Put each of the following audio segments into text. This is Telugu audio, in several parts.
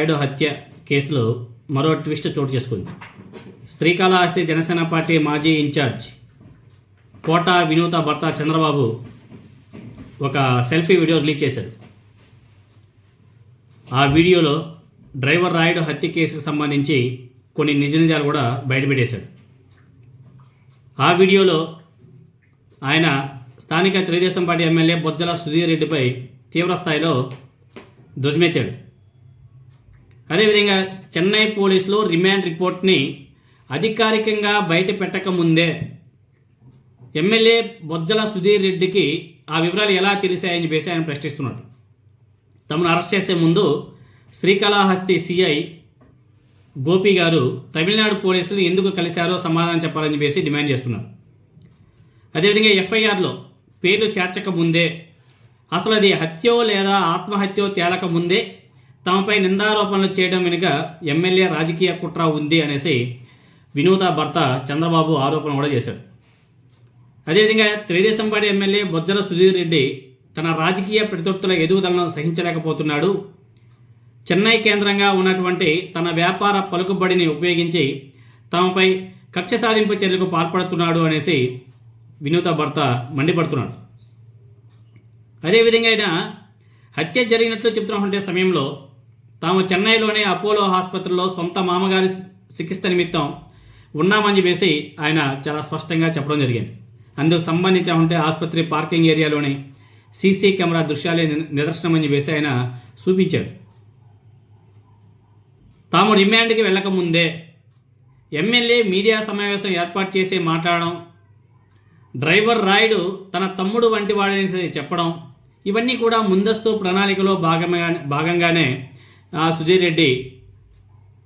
నాయుడు హత్య కేసులో మరో ట్విస్ట్ చోటు చేసుకుంది. శ్రీకాళహస్తి జనసేన పార్టీ మాజీ ఇన్ఛార్జ్ కోట వినూత భర్త చంద్రబాబు ఒక సెల్ఫీ వీడియో రిలీజ్ చేశారు. ఆ వీడియోలో డ్రైవర్ రాయుడు హత్య కేసుకు సంబంధించి కొన్ని నిజ నిజాలు కూడా బయటపెట్టేశాడు. ఆ వీడియోలో ఆయన స్థానిక తెలుగుదేశం పార్టీ ఎమ్మెల్యే బొజ్జల సుధీర్ రెడ్డిపై తీవ్రస్థాయిలో ధ్వజమెత్తాడు. అదేవిధంగా చెన్నై పోలీసులు రిమాండ్ రిపోర్ట్ని అధికారికంగా బయట పెట్టకముందే ఎమ్మెల్యే బొజ్జల సుధీర్ రెడ్డికి ఆ వివరాలు ఎలా తెలిసాయని చెప్పేసి ఆయన ప్రశ్నిస్తున్నాడు. తమను అరెస్ట్ చేసే ముందు శ్రీకాళహస్తి సిఐ గోపి గారు తమిళనాడు పోలీసులు ఎందుకు కలిశారో సమాధానం చెప్పాలని చెప్పేసి డిమాండ్ చేస్తున్నారు. అదేవిధంగా ఎఫ్ఐఆర్లో పేర్లు చేర్చక ముందే అసలు అది హత్యో లేదా ఆత్మహత్యో తేలక ముందే తమపై నిందారోపణలు చేయడం వెనుక ఎమ్మెల్యే రాజకీయ కుట్ర ఉంది అనేసి వినూత భర్త చంద్రబాబు ఆరోపణ కూడా చేశారు. అదేవిధంగా తెలుగుదేశం పార్టీ ఎమ్మెల్యే బొజ్జల సుధీర్ రెడ్డి తన రాజకీయ ప్రతిపత్తుల ఎదుగుదలను సహించలేకపోతున్నాడు. చెన్నై కేంద్రంగా ఉన్నటువంటి తన వ్యాపార పలుకుబడిని ఉపయోగించి తమపై కక్ష సాధింపు చర్యలకు పాల్పడుతున్నాడు అనేసి వినూత భర్త మండిపడుతున్నాడు. అదేవిధంగా ఆయన హత్య జరిగినట్లు చెప్తున్నటువంటి సమయంలో తాము చెన్నైలోని అపోలో ఆసుపత్రిలో సొంత మామగారి చికిత్స నిమిత్తం ఉన్నామని చెప్పేసి ఆయన చాలా స్పష్టంగా చెప్పడం జరిగింది. అందుకు సంబంధించినటువంటి ఆసుపత్రి పార్కింగ్ ఏరియాలోని సీసీ కెమెరా దృశ్యాలే నిదర్శనం అని చెప్పేసి ఆయన చూపించాడు తాము రిమాండ్కి వెళ్ళకముందే ఎమ్మెల్యే మీడియా సమావేశం ఏర్పాటు చేసి మాట్లాడడం డ్రైవర్ రాయుడు తన తమ్ముడు వంటి వాడని చెప్పడం ఇవన్నీ కూడా ముందస్తు ప్రణాళికలో భాగంగా భాగంగానే సుధీర్ రెడ్డి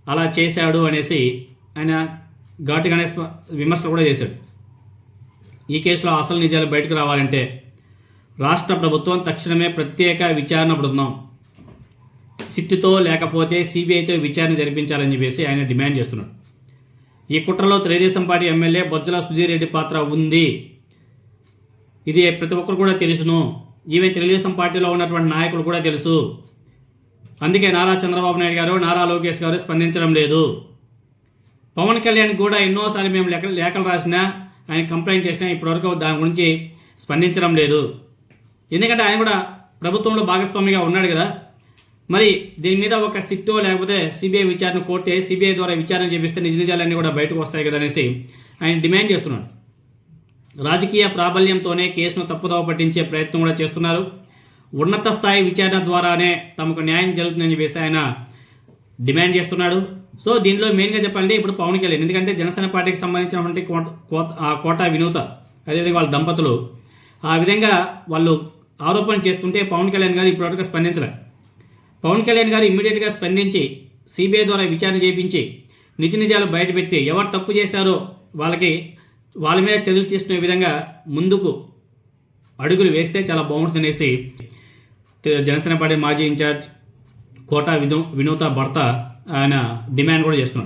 అలా చేశాడు అనేసి ఆయన ఘాటుగానే విమర్శలు కూడా చేశాడు. ఈ కేసులో అసలు నిజాలు బయటకు రావాలంటే రాష్ట్ర ప్రభుత్వం తక్షణమే ప్రత్యేక విచారణ బృందం సిట్తో లేకపోతే సిబిఐతో విచారణ జరిపించాలని చెప్పేసి ఆయన డిమాండ్ చేస్తున్నాడు. ఈ కుట్రలో తెలుగుదేశం పార్టీ ఎమ్మెల్యే బొజ్జల సుధీర్ రెడ్డి పాత్ర ఉంది. ఇది ప్రతి ఒక్కరు కూడా తెలుసును. ఈమె తెలుగుదేశం పార్టీలో ఉన్నటువంటి నాయకులు కూడా తెలుసు. అందుకే నారా చంద్రబాబు నాయుడు గారు నారా లోకేష్ గారు స్పందించడం లేదు. పవన్ కళ్యాణ్ కూడా ఎన్నోసార్లు మేము లేఖ లేఖలు రాసినా ఆయన కంప్లైంట్ చేసినా ఇప్పటివరకు దాని గురించి స్పందించడం లేదు. ఎందుకంటే ఆయన కూడా ప్రభుత్వంలో భాగస్వామిగా ఉన్నాడు కదా. మరి దీని మీద ఒక సిట్టో లేకపోతే సిబిఐ విచారణ కోర్టే సిబిఐ ద్వారా విచారణ చేపిస్తే నిజ నిజాలన్నీ కూడా బయటకు వస్తాయి కదా అనేసి ఆయన డిమాండ్ చేస్తున్నాడు రాజకీయ ప్రాబల్యంతోనే కేసును తప్పుదోవ పట్టించే ప్రయత్నం కూడా చేస్తున్నారు. ఉన్నత స్థాయి విచారణ ద్వారానే తమకు న్యాయం జరుగుతుందని చెప్పేసి ఆయన డిమాండ్ చేస్తున్నాడు. సో దీనిలో మెయిన్గా చెప్పాలంటే ఇప్పుడు పవన్ కళ్యాణ్ ఎందుకంటే జనసేన పార్టీకి సంబంధించినటువంటి కోట కోట- ఆ కోట వినూత అదేవిధంగా వాళ్ళ దంపతులు ఆ విధంగా వాళ్ళు ఆరోపణ చేసుకుంటే పవన్ కళ్యాణ్ గారు ఇప్పటివరకు స్పందించలే. పవన్ కళ్యాణ్ గారు ఇమ్మీడియట్గా స్పందించి సిబిఐ ద్వారా విచారణ చేయించి నిజ నిజాలు బయటపెట్టి ఎవరు తప్పు చేశారో వాళ్ళకి వాళ్ళ మీద చర్యలు తీసుకునే విధంగా ముందుకు అడుగులు వేస్తే చాలా బాగుంటుందనేసి జనసేన పార్టీ మాజీ ఇన్ఛార్జ్ కోట విను వినూత భర్త ఆయన డిమాండ్ కూడా చేస్తున్నాడు.